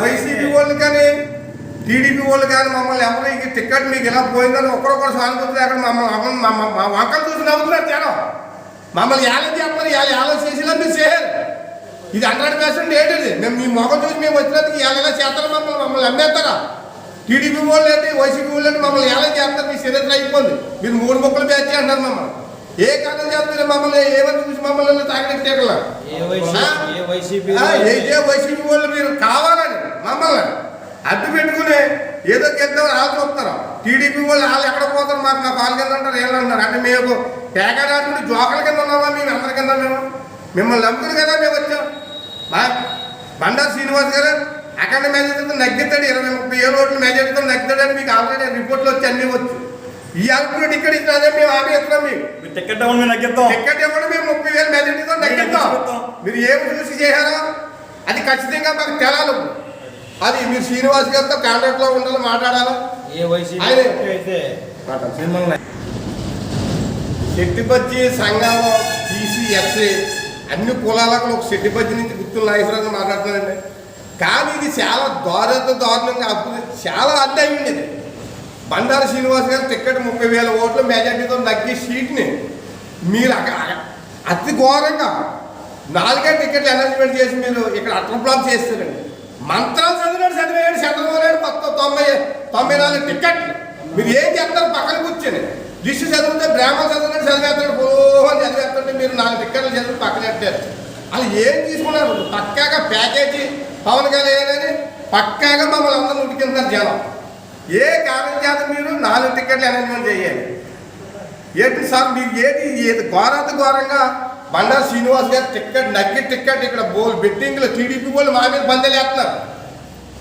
YCP వాళ్ళు కానీ TDP వాళ్ళు కానీ మమ్మల్ని ఎవరు ఈ టికెట్ మీకు ఇలా పోయిందని ఒకరొకరు సానుభూతి అక్కడ మమ్మల్ని మా- వంకలు చూసి నవ్వుతున్నారు జనం. మమ్మల్ని ఏళ్ళని చెప్పమని ఏళ్ళ చేసినా మీరు చేయరు. ఇది హండ్రెడ్ పర్సెంట్ ఏంటిది? మేము మీ మొగం చూసి మేము వచ్చినందుకు ఎలా చేస్తారు మమ్మల్ని మమ్మల్ని అమ్మేస్తారా టీడీపీ వాళ్ళు ఏంటి వైసీపీ వాళ్ళు ఏంటి మమ్మల్ని ఎలా చేస్తారు మీ చరిత్ర అయిపోయింది. మీరు మూడు మొక్కలు పేర్చి అంటారు మమ్మల్ని. ఏ కారణం చేస్తారు మమ్మల్ని? ఏమని చూసి మమ్మల్ని తాగడానికి తీగల ఏ వైసీపీ ఏ వాళ్ళు మీరు కావాలని మమ్మల్ని అడ్డు పెట్టుకుని ఏదో గెలుద్దాం వాళ్ళు చూస్తారు టీడీపీ వాళ్ళు వాళ్ళు ఎక్కడ పోతారు? మాకు మా పాలు కింద అంటారు ఏళ్ళు అంటారు అంటే మేము పేకాడాడుకుంటే జోకల కింద ఉన్నామా మేము? అందరి కింద మేము? మిమ్మల్ని నమ్ముకుని కదా మేము వచ్చాం. బా బండారు శ్రీనివాస్ గారు అఖండ మెజార్టీతో నగ్గుతాడు ఇరవై ముప్పై ఏడు ఓట్లు మెజార్టీతో నగ్గుతాడని మీకు ఆల్రెడీ రిపోర్ట్లు వచ్చి అన్నీ వచ్చు. ఈ అల్పుడు టికెట్ ఇచ్చినా మేము హామీ ఇస్తున్నాం మీకు. టికెట్ ఇవ్వండి మేము నగ్గిద్దాం టికెట్ ఇవ్వండి మేము ముప్పై వేలు మెజార్టీతో నగ్గిద్దాం మీరు ఏమి చూసి చేశారో అది ఖచ్చితంగా మాకు తెలాలి. అది మీరు శ్రీనివాస్ గారితో కాంటాక్ట్లో ఉండాలి మాట్లాడాలి. ఏ మిమ్మల్ని శెట్టిపచ్చి సంఘం టీసీ ఎస్ఏ అన్ని కులాలకు ఒక శెట్టిపచ్చి నుంచి గుర్తులు నాగేశ్వరరావు మాట్లాడుతున్నారండి. కానీ ఇది చాలా దారుణ దారుణంగా అప్పుడు చాలా అడ్డం ఇది బండారు శ్రీనివాస్ గారు టికెట్ ముప్పై వేల ఓట్లు మెజార్టీతో తగ్గి సీట్ని మీరు అతి ఘోరంగా నాలుగే టికెట్లు అనౌన్స్మెంట్ చేసి మీరు ఇక్కడ అట్ల చేస్తారండి. మంత్రాలు చదివాడు చదివాడు చంద్రబాబు మొత్తం తొంభై తొంభై నాలుగు టికెట్లు మీరు ఏం చేస్తారు? పక్కన కూర్చొని లిస్టు చదివితే బ్రాహ్మణ చదివినట్టు చదివేస్తాడు పోహని చదివేస్తుంటే మీరు నాలుగు టికెట్లు చదివి పక్కన పెట్టారు. వాళ్ళు ఏం తీసుకున్నారు? పక్కాగా ప్యాకేజీ పవన్ కళ్యాణ్ అని పక్కాగా మమ్మల్ని అందరూ ఉడికింటారు జనం. ఏ కారణం చేత మీరు నాలుగు టికెట్లు అనౌన్స్మెంట్ చేయాలి? ఏంటి సార్ మీరు ఏది ఏది ఘోరాత ఘోరంగా బండారు శ్రీనివాస్ గారు టిక్కెట్ నగ్గి టిక్కెట్ ఇక్కడ బోల్ బెట్టింగ్లో టీడీపీ వాళ్ళు మా మీద పందెలు వేస్తున్నారు.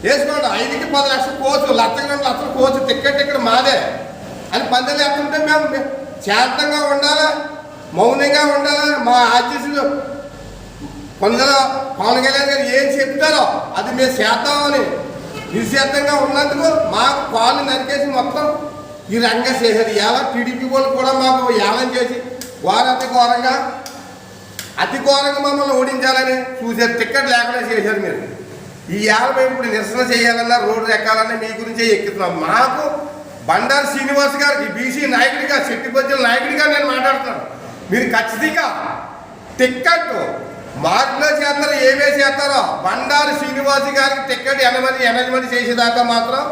వేసుకోండి ఐదుకి పది లక్షల కోచు లక్షకి రెండు లక్షల కోచు టికెట్ ఇక్కడ మాదే. అని పందెలు వేస్తుంటే మేము మేము శాంతంగా ఉండాలా? మౌనంగా ఉండాలా? మా ఆర్టీసీలు కొందరు పవన్ కళ్యాణ్ గారు ఏం చెప్తారో అది మేము చేద్దామని నిశ్శబ్దంగా ఉన్నందుకు మాకు కాళ్ళు నరికేసి మొత్తం ఈ రంగా చేశారు ఎలా టీడీపీ వాళ్ళు కూడా మాకు ఏలం చేసి ఘోరతి ఘోరంగా అతి ఘోరంగా మమ్మల్ని ఓడించాలని చూసారు టిక్కెట్ లేకుండా చేశారు మీరు. ఈ ఏళ్ళ ఇప్పుడు నిరసన చేయాలన్నా రోడ్డు ఎక్కాలన్నా మీ గురించే ఎక్కుతున్నాం. మాకు బండారు శ్రీనివాస్ గారికి బీసీ నాయకుడిగా శెట్టిపద్దుల నాయకుడిగా నేను మాట్లాడుతున్నాను. మీరు ఖచ్చితంగా టిక్కెట్ మార్పులో చేస్తారు ఏమే చేస్తారో? బండారు శ్రీనివాస్ గారికి టికెట్ ఎనమది ఎనజమెంట్ చేసేదాకా మాత్రం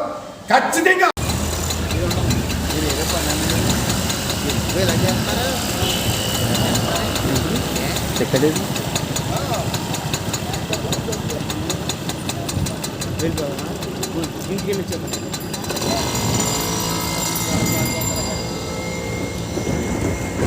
ఖచ్చితంగా ఇంటికి వెళ్ళి చెప్పండి